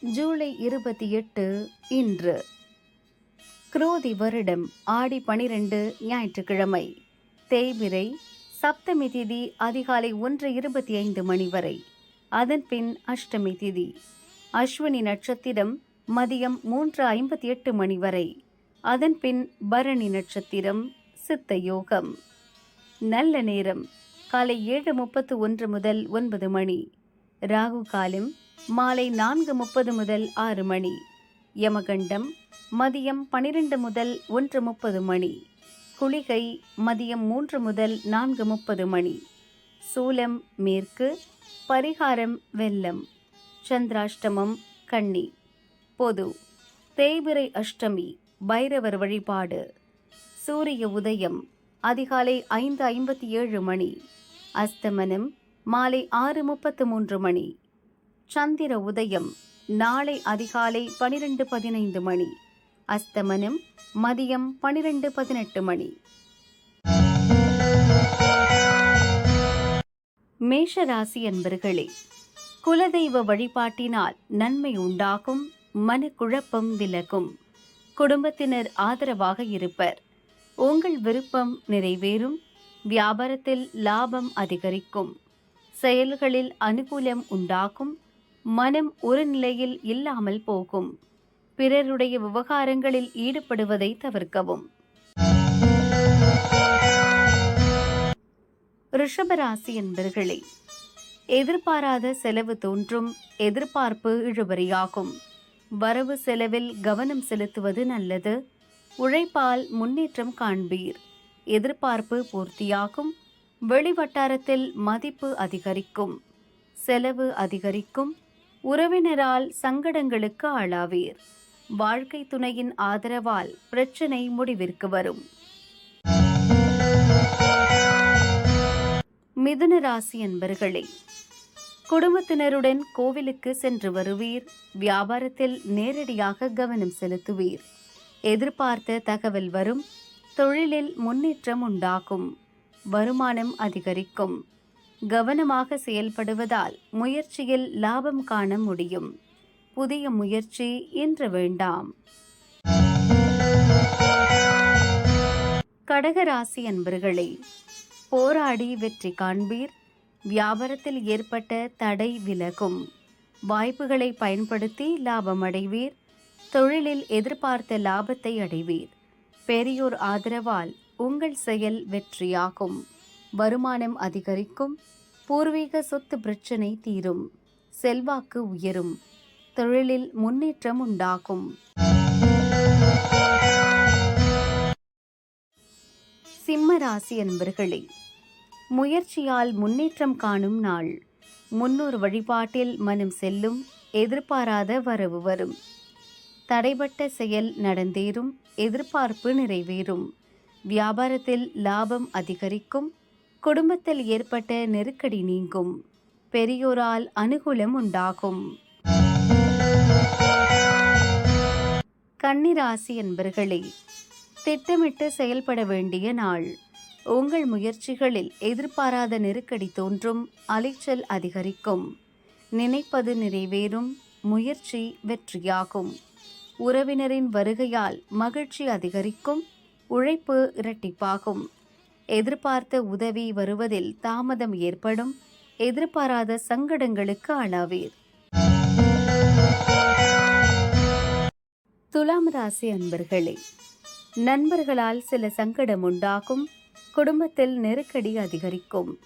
ஜூலை இருபத்தி எட்டு இன்று. குரோதி வருடம் ஆடி பனிரெண்டு ஞாயிற்றுக்கிழமை. தேய்பிரை சப்தமி திதி அதிகாலை ஒன்று இருபத்தி ஐந்து மணி வரை. அதன்பின் அஷ்டமி திதி. அஸ்வினி நட்சத்திரம் மதியம் மூன்று ஐம்பத்தி எட்டு மணி வரை. அதன்பின் பரணி நட்சத்திரம் சித்த யோகம். நல்ல நேரம் காலை ஏழு முப்பத்து ஒன்று முதல் ஒன்பது மணி. ராகு காலம் மாலை நான்கு முப்பது முதல் ஆறு மணி. யமகண்டம் மதியம் பனிரெண்டு முதல் ஒன்று முப்பது மணி. குளிகை மதியம் மூன்று முதல் நான்கு முப்பது மணி. சூலம் மேற்கு பரிகாரம் வெள்ளம். சந்திராஷ்டமம் கன்னி. பொது தேய்பிரை அஷ்டமி பைரவர் வழிபாடு. சூரிய உதயம் அதிகாலை ஐந்து ஐம்பத்தி ஏழு மணி. அஸ்தமனம் மாலை ஆறு முப்பத்து மூன்று மணி. சந்திர உதயம் நாளை அதிகாலை பனிரெண்டு பதினைந்து மணி. அஸ்தமனம் மதியம் பனிரெண்டு பதினெட்டு மணி. மேஷராசி என்பர்களே குலதெய்வ வழிபாட்டினால் நன்மை உண்டாகும் மனக்குழப்பம் விலகும். குடும்பத்தினர் ஆதரவாக இருப்பர். உங்கள் விருப்பம் நிறைவேறும் வியாபாரத்தில் லாபம் அதிகரிக்கும். செயல்களில் அனுகூலம் உண்டாகும் மனம் ஒரு நிலையில் இல்லாமல் போகும். பிறருடைய விவகாரங்களில் ஈடுபடுவதை தவிர்க்கவும். ரிஷபராசி என்பர்களே எதிர்பாராத செலவு தோன்றும் எதிர்பார்ப்பு இழுபறியாகும். வரவு செலவில் கவனம் செலுத்துவது நல்லது. உழைப்பால் முன்னேற்றம் காண்பீர். எதிர்பார்ப்பு பூர்த்தியாகும். வெளிவட்டாரத்தில் மதிப்பு அதிகரிக்கும். செலவு அதிகரிக்கும். உறவினரால் சங்கடங்களுக்கு ஆளாவீர். வாழ்க்கை துணையின் ஆதரவால் பிரச்சனை முடிவிற்கு வரும். மிதுன ராசி என்பர்களே குடும்பத்தினருடன் கோவிலுக்கு சென்று வருவீர். வியாபாரத்தில் நேரடியாக கவனம் செலுத்துவீர். எதிர்பார்த்த தகவல் வரும். தொழிலில் முன்னேற்றம் உண்டாகும். வருமானம் அதிகரிக்கும். கவனமாக செயல்படுவதால் முயற்சியில் லாபம் காண முடியும். புதிய முயற்சி இன்று வேண்டாம். கடகராசி அன்பர்களே போராடி வெற்றி காண்பீர். வியாபாரத்தில் ஏற்பட்ட தடை விலகும். வாய்ப்புகளை பயன்படுத்தி லாபம் அடைவீர். தொழிலில் எதிர்பார்த்த லாபத்தை அடைவீர். பெரியோர் ஆதரவால் உங்கள் செயல் வெற்றியாகும். வருமானம் அதிகரிக்கும். பூர்வீக சொத்து பிரச்சனை தீரும். செல்வாக்கு உயரும். தொழிலில் முன்னேற்றம் உண்டாகும். சிம்ம ராசி என்பர்களே முயற்சியால் முன்னேற்றம் காணும் நாள். முன்னோர் வழிபாட்டில் மனம் செல்லும் எதிர்பாராத வரவு வரும். தடைபட்ட செயல் நடந்தேறும் எதிர்பார்ப்பு நிறைவேறும். வியாபாரத்தில் லாபம் அதிகரிக்கும் குடும்பத்தில் ஏற்பட்ட நெருக்கடி நீங்கும். பெரியோரால் அனுகூலம் உண்டாகும். கன்னிராசி என்பர்களே திட்டமிட்டு செயல்பட வேண்டிய நாள். உங்கள் முயற்சிகளில் எதிர்பாராத நெருக்கடி தோன்றும் அலைச்சல் அதிகரிக்கும். நினைப்பது நிறைவேறும் முயற்சி வெற்றியாகும். உறவினரின் வருகையால் மகிழ்ச்சி அதிகரிக்கும் உழைப்பு இரட்டிப்பாகும். எதிர்பார்த்த உதவி வருவதில் தாமதம் ஏற்படும். எதிர்பாராத சங்கடங்களுக்கு ஆளாவீர். துலாம் ராசி அன்பர்களே நண்பர்களால் சில சங்கடம் உண்டாகும். குடும்பத்தில் நெருக்கடி அதிகரிக்கும்.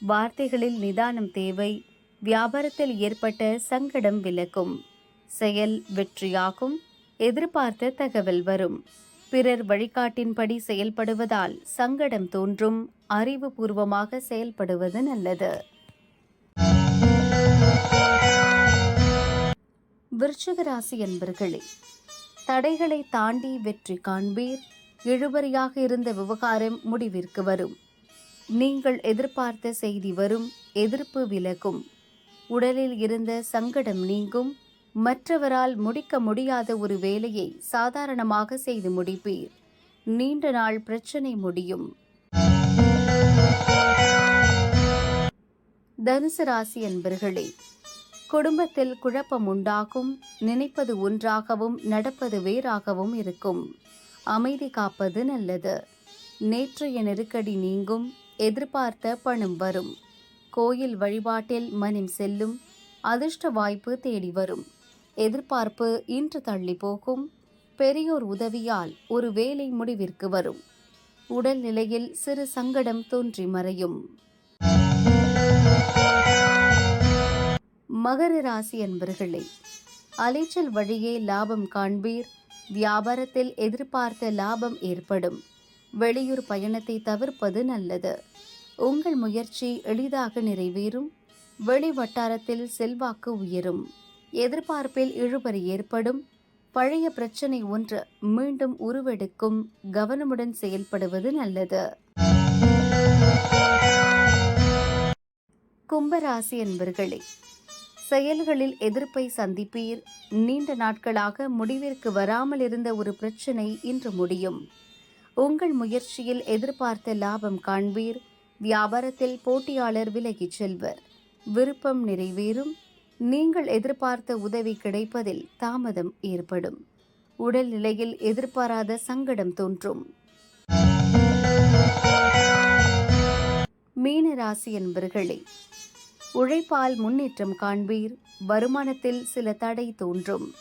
வார்த்தைகளில் நிதானம் தேவை. வியாபாரத்தில் ஏற்பட்ட சங்கடம் விலக்கும் செயல் வெற்றியாகும். எதிர்பார்த்த தகவல் வரும். பிறர் வழிகாட்டின்படி செயல்படுவதால் சங்கடம் தோன்றும் அறிவுபூர்வமாக செயல்படுவது நல்லது. விருச்சிக ராசி என்பர்களே தடைகளை தாண்டி வெற்றி காண்பீர். இழுபறியாக இருந்த விவகாரம் முடிவிற்கு வரும். நீங்கள் எதிர்பார்த்த செய்தி வரும் எதிர்ப்பு விலகும். உடலில் இருந்த சங்கடம் நீங்கும். மற்றவரால் முடிக்க முடியாத ஒரு வேலையை சாதாரணமாக செய்து முடிப்பீர். நீண்ட நாள் பிரச்சனை முடியும். தனுசு ராசி என்பர்களே குடும்பத்தில் குழப்பம் உண்டாகும் நினைப்பது ஒன்றாகவும் நடப்பது வேறாகவும் இருக்கும். அமைதி காப்பது நல்லது. நேற்றைய நெருக்கடி நீங்கும் எதிர்பார்த்த பணம் வரும். கோயில் வழிபாட்டில் மனம் செல்லும் அதிர்ஷ்ட வாய்ப்பு தேடி வரும். எதிர்பார்ப்பு இன்று தள்ளி போகும். பெரியோர் உதவியால் ஒரு வேலை முடிவிற்கு வரும். உடல்நிலையில் சிறு சங்கடம் தோன்றி மறையும். மகர ராசி அன்பர்களே அலைச்சல் வழியே லாபம் காண்பீர். வியாபாரத்தில் எதிர்பார்த்த லாபம் ஏற்படும். வெளியூர் பயணத்தை தவிர்ப்பது நல்லது. உங்கள் முயற்சி எளிதாக நிறைவேறும். வெளி வட்டாரத்தில் செல்வாக்கு உயரும். எதிர்பார்ப்பில் இழுபறி ஏற்படும். பழைய பிரச்சனை ஒன்று மீண்டும் உருவெடுக்கும் கவனமுடன் செயல்படுவது நல்லது. கும்பராசி என்பர்களே செயல்களில் எதிர்ப்பை சந்திப்பீர். நீண்ட நாட்களாக முடிவிற்கு வராமல் இருந்த ஒரு பிரச்சனை இன்று முடியும். உங்கள் முயற்சியில் எதிர்பார்த்த லாபம் காண்பீர். வியாபாரத்தில் போட்டியாளர் விலகிச் செல்வர். விருப்பம் நிறைவேறும். நீங்கள் எதிர்பார்த்த உதவி கிடைப்பதில் தாமதம் ஏற்படும். உடல் நிலையில் எதிர்பாராத சங்கடம் தோன்றும். மீன ராசி என்பர்களே உழைப்பால் முன்னேற்றம் காண்பீர் வருமானத்தில் சில தடை தோன்றும்.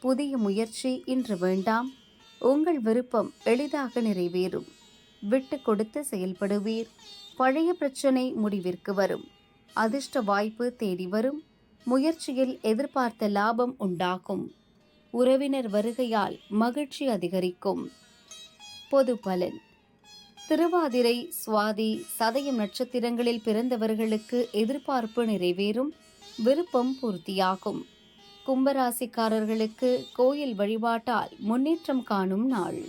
புதிய முயற்சி இன்று வேண்டாம். உங்கள் விருப்பம் எளிதாக நிறைவேறும். விட்டு கொடுத்து செயல்படுவீர். பழைய பிரச்சனை முடிவிற்கு வரும். அதிர்ஷ்ட வாய்ப்பு தேடி வரும். முயற்சியில் எதிர்பார்த்த லாபம் உண்டாகும். உறவினர் வருகையால் மகிழ்ச்சி அதிகரிக்கும். பொது பலன். திருவாதிரை சுவாதி சதயம் நட்சத்திரங்களில் பிறந்தவர்களுக்கு எதிர்பார்ப்பு நிறைவேறும் விருப்பம் பூர்த்தியாகும். கும்பராசிக்காரர்களுக்கு கோயில் வழிபாட்டால் முன்னேற்றம் காணும் நாள்.